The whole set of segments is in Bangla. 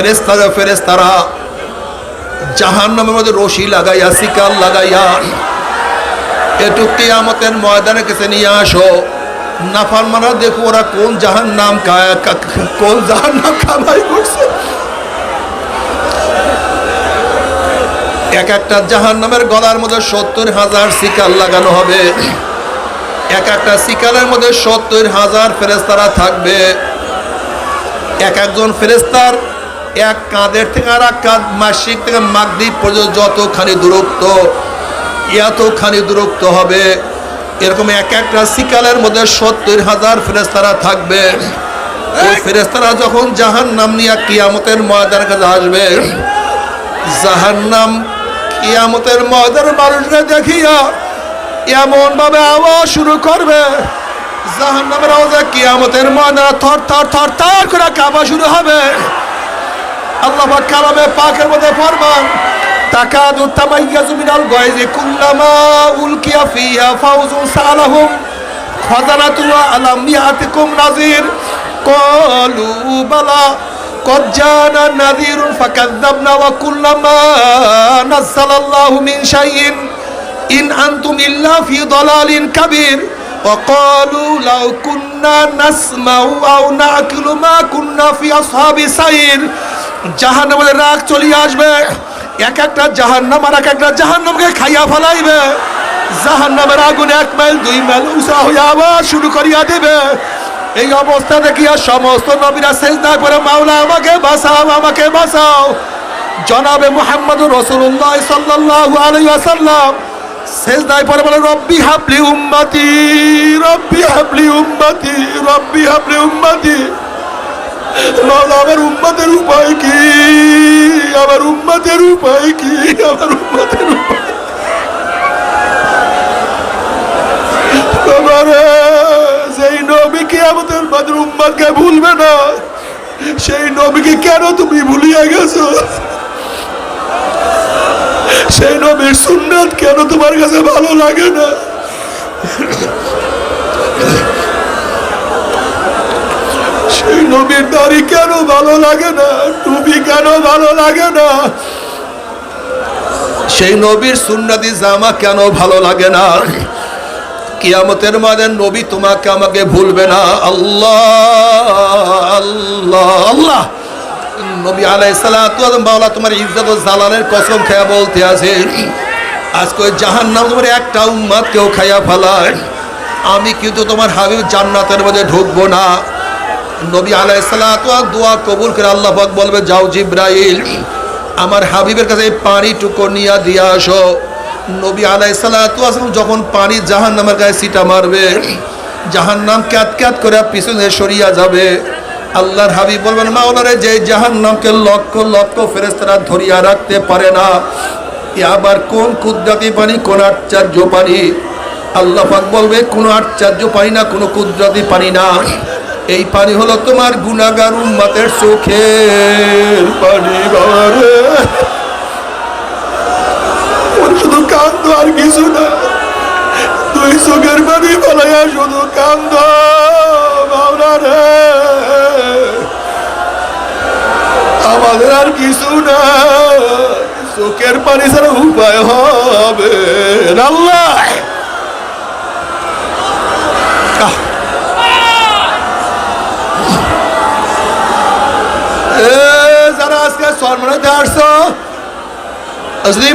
ফেরেস্তারা ফেরেস্তারা জাহান নামের মধ্যে রশি লাগাইয়া শিকাল লাগাইয়া একটু কেয়ামতের ময়দানে কাছে নিয়ে আসো। নাফার মারা দেখো ওরা কোন জাহান নাম কোন জাহান নাম কামাই করছে। এক একটা জাহান নামের গলার মধ্যে সত্তর হাজার শিকাল লাগানো হবে। এক একটা শিকালের মধ্যে সত্তর হাজার ফেরেস্তারা থাকবে। এক একজন ফেরেস্তার এক কাঁধের থেকে আর এক কাঁধ মাসিক থেকে মাগদ্বীপ পর্যন্ত যতখানি দূরত্ব এতখানি দূরত্ব হবে এরকম এক একটা শিকালের মধ্যে সত্তর হাজার ফেরেস্তারা থাকবে। ওই ফেরেস্তারা যখন জাহান নাম নিয়ে কিয়ামতের ময়দানের কাছে আসবে জাহান নাম কিয়ামতের ময়দানের মানুষরা দেখিয়া এমন ভাবে আওয়াজ শুরু করবে জাহান নামের আওয়াজে কিয়ামতের ময়দানে থর থর থর থর করে কাবা শুরু হবে। আল্লাহ পাক কালামে পাকের মধ্যে ফরমান তাকাদু তামাইয়াজু মিনাল গায়জি কুল্লামা উলকিয়া ফিহা ফাউজুন সালাহুম খাজানাতু আলাম ইয়াতিকুম নাযির ক্বালু বালা قد جاءنا نذير فكذبنا وكل ما نزل الله من شيء إن أنتم إلا في ضلال كبير وقالوا لو كنا نسمع أو نعقل ما كنا في أصحاب سعير জাহান্নামের রাগ চলিয়ে আসবে। এক একটা জাহান্নাম আর এক একটা জাহান্নামকে খাইয়া ফেলাইবে। জাহান্নামের আগুন এক মাইল, দুই মাইল উঁচা হইয়া আবার শুরু করিয়া দেবে। এই অবস্থা দেখিয়া সমস্ত নবীরা সেজদা করে মাওলা, আমাকে বাঁচাও আমাকে বাঁচাও। জনাবে মুহাম্মদ রসুল্লাহ সাল্লাল্লাহু আলাইহি ওয়াসাল্লাম। সেজদায় পরে বলে, রব্বি হাবলি উম্মতি, রব্বি হাবলি উম্মতি, রব্বি হাবলি উম্মতি। আমার উপায় কি? আমার উপায় কি? আমার সেই মাদের উম্মতকে ভুলবে না, সেই নবীকে কেন তুমি ভুলিয়ে গেছো? সেই নবীর সুন্নাত কেন তোমার কাছে ভালো লাগে না? নবীর দাড়ি কেন ভালো লাগে না? টুপি কেন ভালো লাগে না? সেই নবীর সুন্নাতি জামা কেন ভালো লাগে না? কিয়ামতের মাঝে নবী তোমাকে আমাকে ভুলবে না। আল্লাহ আল্লাহ আল্লাহ। নবী আলাই সালাম তোমার ইজ্জত ও জালালের কসম খেয়া বলতে আছে, আজকে ওই জাহান নাম তোমার একটা উম্মাদ কেউ খাইয়া ফেলায়। আমি কিন্তু তোমার হাবিব জান্নাতের মধ্যে ঢুকবো না। নবী আলাই সালাম দোয়া কবুল করে আল্লাহ পাক বলবে, যাও জিব্রাইল, আমার হাবিবের কাছে এই পানিটুকু নিয়ে দিয়ে আসো। নবী আলাই সালাম যখন পানি জাহান নামের গায়ে সিটা মারবে জাহান নাম ক্যাত ক্যাত করে পিছনে সরিয়া যাবে। আল্লাহর হাবিব বলবেন, মাওলারে, যে জাহান নামকে লক্ষ লক্ষ ফেরেস্তারা ধরিয়া রাখতে পারে না, এ আবার কোন কুদরতি পানি, কোন আশ্চর্য পানি? আল্লাহ পাক বলবে, কোনো আশ্চর্য পানি না, কোনো কুদরতি পানি না। এই পানি হলো তোমার গুনাগার উম্মাতের চোখের পানি বাবারে শুধু কান্দ আর কিছু না। তুই চোখের পানি ফলাইয়া শুধু কান্দ বাবরা রে। আমাদের আর কিছু না। চোখের পানি ছাড়া উপায় হবে আল্লাহ! সরমনাতে আসছো আসলি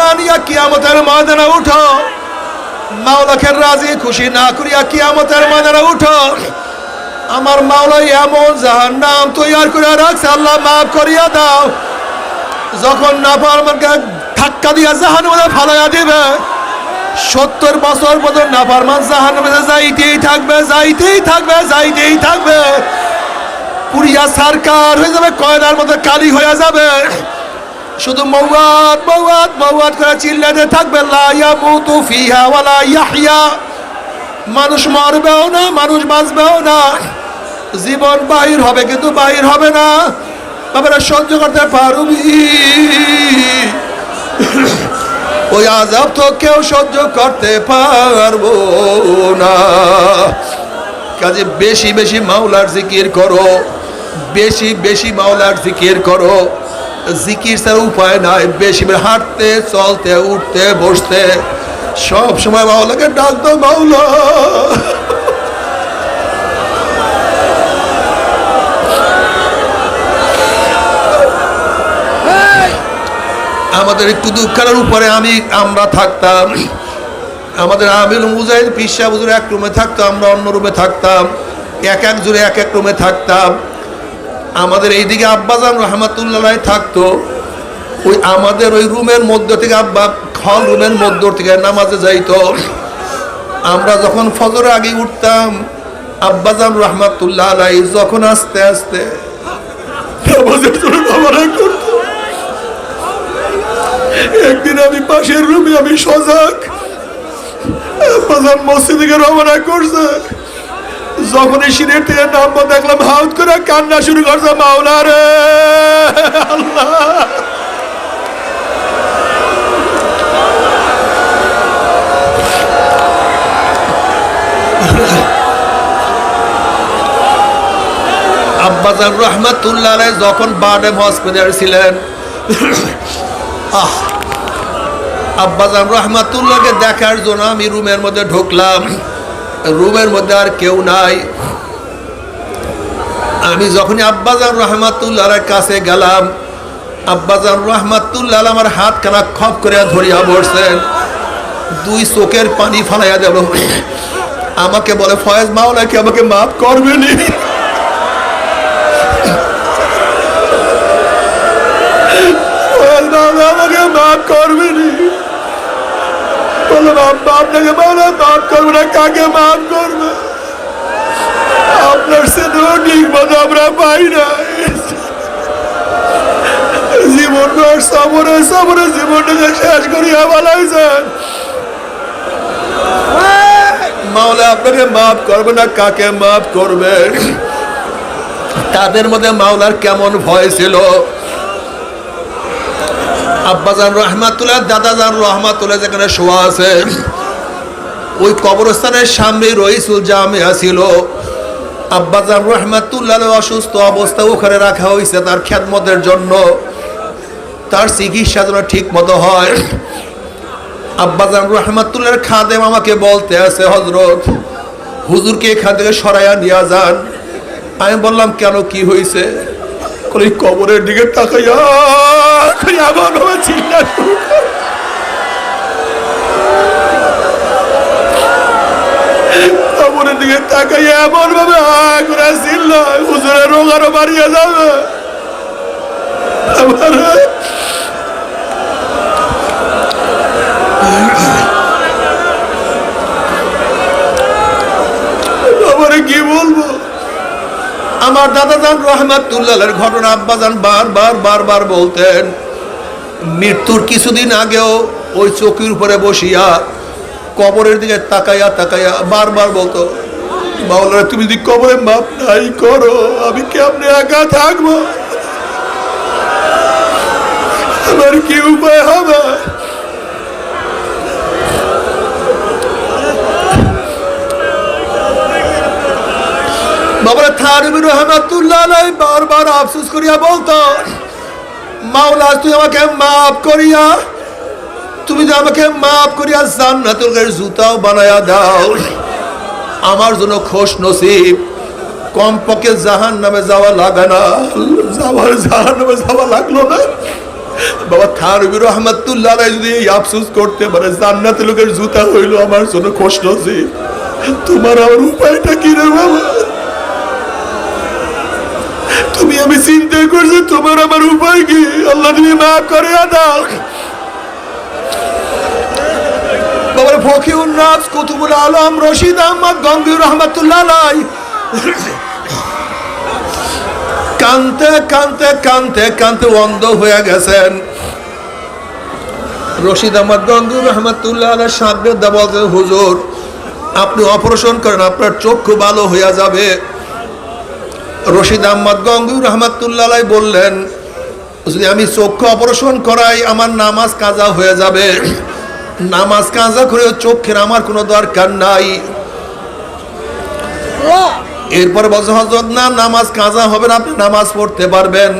না নিয়া কিয়ামতের ময়দানে উঠো। মাওলাকে রাজি, খুশি না করিয়া কিয়ামতের ময়দানে উঠো। আমার মাওলাই এমন জাহান নাম তৈয়ার করে রাখছে, আল্লাহ মাফ করিয়া দাও। যখন না পারমানকে ধাক্কা দিয়া জাহান মধ্যে ফালাইয়া দিবে, সত্তর বছর পর্যন্ত না পারমান জাহান মধ্যে যাইতেই থাকবে যাইতেই থাকবে যাইতেই থাকবে। পুরিয়া সরকার হয়ে যাবে কয়লার মধ্যে কালি হয়ে যাবে। শুধু মৌয়াত মৌয়াত মৌয়াত করে চিল্লাতে থাকবে মানুষ মরবেও না, মানুষ বাঁচবেও না। জীবন বাহির হবে, কিন্তু বাহির হবে না। আমরা সহ্য করতে পারবি ওই আজাব তো কেউ সহ্য করতে পারব না। কাজে বেশি বেশি মাওলার জিকির করো। বেশি বেশি মাওলার জিকির করো। জিকির ছাড়া উপায় নাই, বেশি হাঁটতে, চলতে, উঠতে, বসতে। সব সময় মাওলাকে ডাকতো মাওলা। আমাদের একটু দুঃখের উপরে আমি, আমরা থাকতাম। আমাদের আমির মুজাহিদ পিসা বুজুর এক রুমে থাকতো, আমরা অন্য রুমে থাকতাম। এক এক জুড়ে এক এক রুমে থাকতাম। আমাদের এইদিকে আব্বাজান রহমাতুল্লাহ থাকতো। ওই আমাদের ওই রুমের মধ্য থেকে আব্বা হল রুমের মধ্য থেকে নামাজে যাইতো। আমরা যখন ফজর আগে উঠতাম আব্বাজান রহমাতুল্লাহ আলাই যখন আস্তে আস্তে একদিন আমি পাশের রুমে আমি সজাগ বাজার মসজিদ থেকে রওনা করছে। যখন এই সিনের থেকে নামবো, দেখলাম হাউত করে কান্না শুরু করছে মাওলা রে আব্বাজান রহমাতুল্লাহ যখন বার্ডেম হসপিটাল ছিলেন আহ আব্বাজান রহমাতুল্লাহকে দেখার জন্য আমি রুমের মধ্যে ঢুকলাম। রুমের মধ্যে আর কেউ নাই। আমি যখনই আব্বাজান রহমাতুল্লাহর কাছে গেলাম, আব্বাজান রহমাতুল্লাহ আমার হাত খানা খপ করে ধরিয়া বসছেন দুই চোখের পানি ফালাইয়া দেব। আমাকে বলে, ফয়েজ মাওলাকে আমাকে মাফ করবেনি আমাকে মাফ করবেনি আপনার ঠিক মতো আমরা পাই না জীবন জীবনটাকে শেষ মাওলা আপনাকে মাফ করবে না, কাকে মাফ করবে? তাদের মধ্যে মাওলার কেমন ভয় ছিল? আব্বাজান রহমাতুল্লাহ, দাদাজান রহমাতুল্লাহ যেখানে শোয়া আছে। ওই কবরস্থানের সামনে রইসুল জামিয়া ছিল। আব্বাজান রহমাতুল্লাহ অসুস্থ অবস্থা ওখানে রাখা হয়েছে তার খ্যাতমতের জন্য। তার চিকিৎসা যেন ঠিক মতো হয়। আব্বাজান রহমাতুল্লাহর খাদেম আমাকে বলতে আছে হজরত হুজুরকে এখান থেকে সরাইয়া নিয়ে যান। আমি বললাম, কেন, কি হয়েছে? কবরের দিকে তাকাইয়া ভাবে চিল্লা শুরু করে। কবরের দিকে তাকাইয়া এমন ভাবে হুজুরের রোগ আরও বাড়িয়ে যাবে কি বলব আমার দাদাজান রহমাতুল্লাহের ঘটনা আব্বাজান বারবার বারবার বলতেন মৃত্যুর কিছুদিন আগেও ওই চকির উপরে বসিয়া কবরের দিকে তাকাইয়া তাকাইয়া বারবার বলতো বাউলারা তুমি যদি কবরে মাপ নাই করো, আমি কেমনে একা থাকব? আমার কি উপায় হবে? বাবা থারবির রহমাতুল্লাহ বারবার আফসোস করিয়া বলতো মাওলা, তুই আমাকে মাফ করিয়া, তুমি যে আমাকে মাফ করিয়া জান্নাতুল জুতাও বানায়া দাও। আমার জন্য খোশ নসিব। কমপক্ষে জাহান নামে যাওয়া লাগে না। যাওয়ার জাহান নামে যাওয়া লাগল না। বাবা থারবির রহমাতুল্লাহ যদি এই আফসোস করতে পারে জান্নাত লোকের জুতা হইল আমার জন্য খোশ নসিব। তোমার আমার উপায়টা কি রে বাবা? তুমি আমি চিন্তা করছি তোমার আমার উপায় কি? আল্লাহ তুমি মাফ করে দাও বাবার কুতুবুল আলম, রশিদ আহমদ, গঙ্গির রহমতুল্লাহ কানতে অন্ধ হয়ে গেছেন। রশিদ আহমদ, গঙ্গুর রহমতুল্লাহ সামনে দেওয়া হুজুর, আপনি অপারেশন করেন, আপনার চক্ষু ভালো হইয়া যাবে। রশিদ আহমদ গঙ্গুর রহমাতুল্লাহ বললেন, যদি আমি চক্ষু অপারেশন করাই, আমার নামাজ কাজা হয়ে যাবে। নামাজ কাজা করে চোখের আমার কোনো দরকার নাই। এরপর বলছে হজরত না, নামাজ কাজা হবে না, আপনি নামাজ পড়তে পারবেন।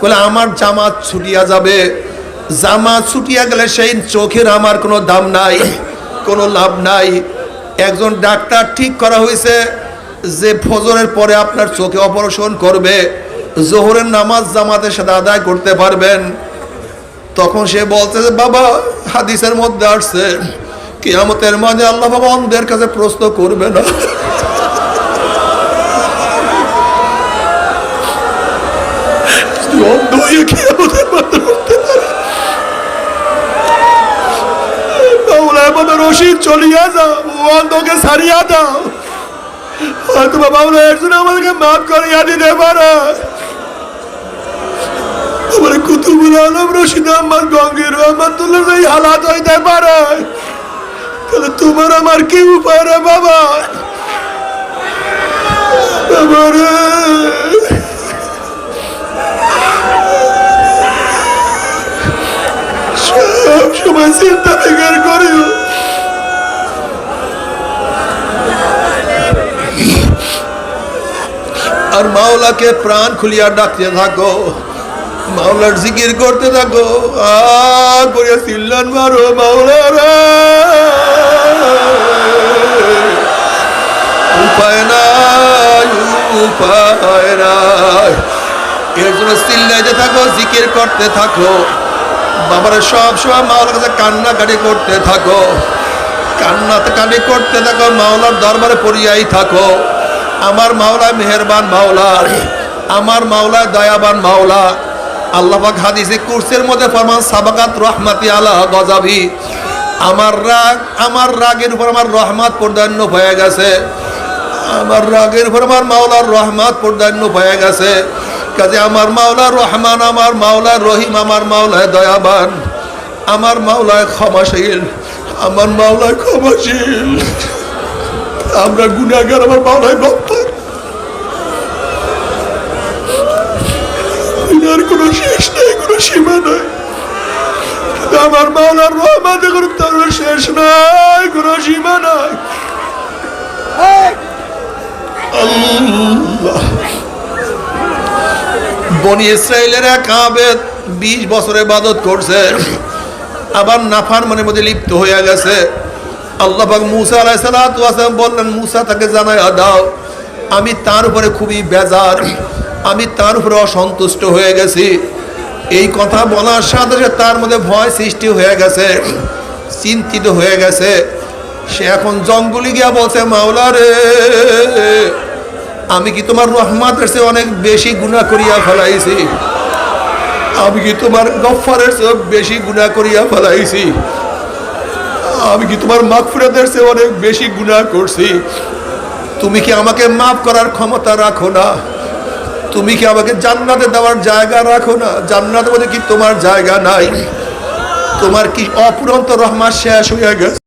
বলে আমার জামাত ছুটিয়া যাবে। জামাত ছুটিয়া গেলে সেই চোখের আমার কোনো দাম নাই, কোনো লাভ নাই। একজন ডাক্তার ঠিক করা হয়েছে যে ফজরের পরে আপনার চোখে অপারেশন করবে, জোহরের নামাজ জামাতের সাথে আদায় করতে পারবেন। তখন সে বলছে যে, বাবা, হাদিসের মধ্যে আসছে, কিয়ামতের মাঝে আল্লাহ বাবা অন্ধের কাছে প্রশ্ন করবে না। রশিদ, চলিয়া যাও, ও অন্ধকে সারিয়া দাও। হয়তো বাবা এর জন্য আমাদেরকে মাফ করিয়া দিতে পারে। আমার কুতুবুল আলম রশিদ আহমদ গঙ্গির রহমতুল্লাহ এই হালাত হইতে পারে। তাহলে তোমার আমার কি উপায় রে বাবা? বাবা রে আর মাওলাকে প্রাণ খুলিয়া ডাকতে থাকো। মাওলার জিকির করতে থাকো। আর করিয়া চিল্লান মারো মাওলা রে উপায় নাই উপায় নাই। এর জন্য চিল্লাইতে থাকো, জিকির করতে থাকো। বাবার সব সময় মাওলার কাছে কান্নাকাটি করতে থাকো। কান্নাতে কাটি করতে থাকো, মাওলার দরবারে পড়িয়াই থাকো। আমার মাওলা মেহেরবান মাওলা, আমার মাওলা দয়াবান মাওলা। আল্লাহ পাক হাদিসে কুরসের মধ্যে ফরমান, সাবাকাত রহমাতি আলা গজাবি। আমার রাগ, আমার রাগের উপর আমার রহমত প্রদান্য হয়ে গেছে। আমার রাগের উপর আমার মাওলার রহমত প্রদান্য হয়ে গেছে। কাজে আমার মাওলা রহমান, আমার মাওলা রহিম, আমার মাওলায় দয়াবান। আমার মাওলায় ক্ষমাশীল, আমার মাওলায় ক্ষমাশীল। আমরা গুণাগার, আমার কোনো শেষ নেই, কোনো সীমা নাই। আমার মাওলার রহমাতে, কোনো তার শেষ নাই, কোনো সীমা নাই। বনি ইসরায়েলের এক আবেদ বিশ বছরে বাদত করছে। আবার নাফার মনের মধ্যে লিপ্ত হয়ে গেছে। আল্লাহ পাক মুসা আলাইসালাম বললেন, মুসা তাকে জানাই দাও, আমি তার উপরে খুবই বেজার, আমি তার উপরে অসন্তুষ্ট হয়ে গেছি। এই কথা বলার সাথে সাথে তার মধ্যে ভয় সৃষ্টি হয়ে গেছে, চিন্তিত হয়ে গেছে। সে এখন জঙ্গলে গিয়া বলছে, মাওলা রে, আমি কি তোমার রহমাতের চেয়ে অনেক বেশি গুণা করিয়া ফেলাইছি? আমি কি তোমার গফারের চেয়ে বেশি গুণা করিয়া ফেলাইছি? আমি কি তোমার মাগফিরাতের চেয়ে অনেক বেশি গুণা করছি? তুমি কি আমাকে মাফ করার ক্ষমতা রাখো না? তুমি কি আমাকে জান্নাতে দেওয়ার জায়গা রাখো না? জান্নাতে বলে কি তোমার জায়গা নাই? তোমার কি অপুরন্ত রহমান শেষ হয়ে গেছে?